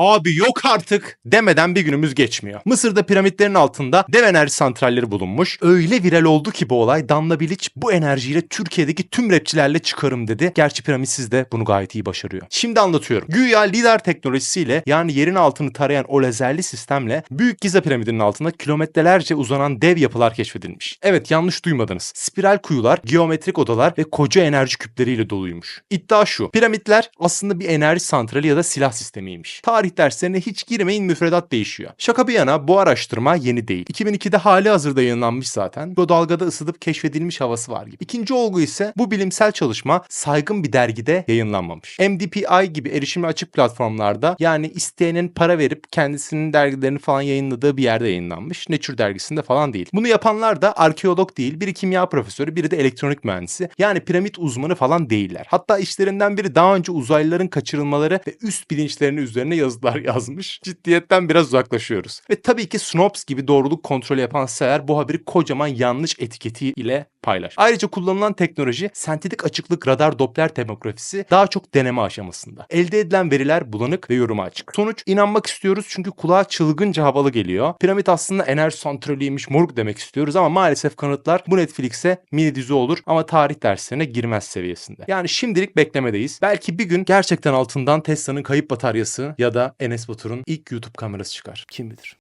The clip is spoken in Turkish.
Abi yok artık demeden bir günümüz geçmiyor. Mısır'da piramitlerin altında dev enerji santralleri bulunmuş. Öyle viral oldu ki bu olay Danla Bilic bu enerjiyle Türkiye'deki tüm rapçilerle çıkarım dedi. Gerçi piramitsiz de bunu gayet iyi başarıyor. Şimdi anlatıyorum. Güya lider teknolojisiyle yani yerin altını tarayan o lazerli sistemle Büyük Gize piramidinin altında kilometrelerce uzanan dev yapılar keşfedilmiş. Evet yanlış duymadınız. Spiral kuyular, geometrik odalar ve koca enerji küpleriyle doluymuş. İddia şu. Piramitler aslında bir enerji santrali ya da silah sistemiymiş. Tarih derslerine hiç girmeyin müfredat değişiyor. Şaka bir yana bu araştırma yeni değil. 2002'de hali hazırda yayınlanmış zaten. Bu dalgada ısıtıp keşfedilmiş havası var gibi. İkinci olgu ise bu bilimsel çalışma saygın bir dergide yayınlanmamış. MDPI gibi erişime açık platformlarda yani isteyenin para verip kendisinin dergilerini falan yayınladığı bir yerde yayınlanmış. Nature dergisinde falan değil. Bunu yapanlar da arkeolog değil, biri kimya profesörü, biri de elektronik mühendisi. Yani piramit uzmanı falan değiller. Hatta işlerinden biri daha önce uzaylıların kaçırılmaları ve üst bilinçlerini üzerine yazılar yazmış. Ciddiyetten biraz uzaklaşıyoruz. Ve tabii ki Snopes gibi doğruluk kontrolü yapan siteler bu haberi kocaman yanlış etiketi ile paylaş. Ayrıca kullanılan teknoloji sentetik açıklık radar Doppler tomografisi daha çok deneme aşamasında. Elde edilen veriler bulanık ve yoruma açık. Sonuç inanmak istiyoruz çünkü kulağa çılgınca havalı geliyor. Piramit aslında enerji santraliymiş morg demek istiyoruz ama maalesef kanıtlar bu Netflix'e mini dizi olur ama tarih derslerine girmez seviyesinde. Yani şimdilik beklemedeyiz. Belki bir gün gerçekten altından Tesla'nın kayıp bataryası ya da Enes Batur'un ilk YouTube kamerası çıkar. Kim bilir.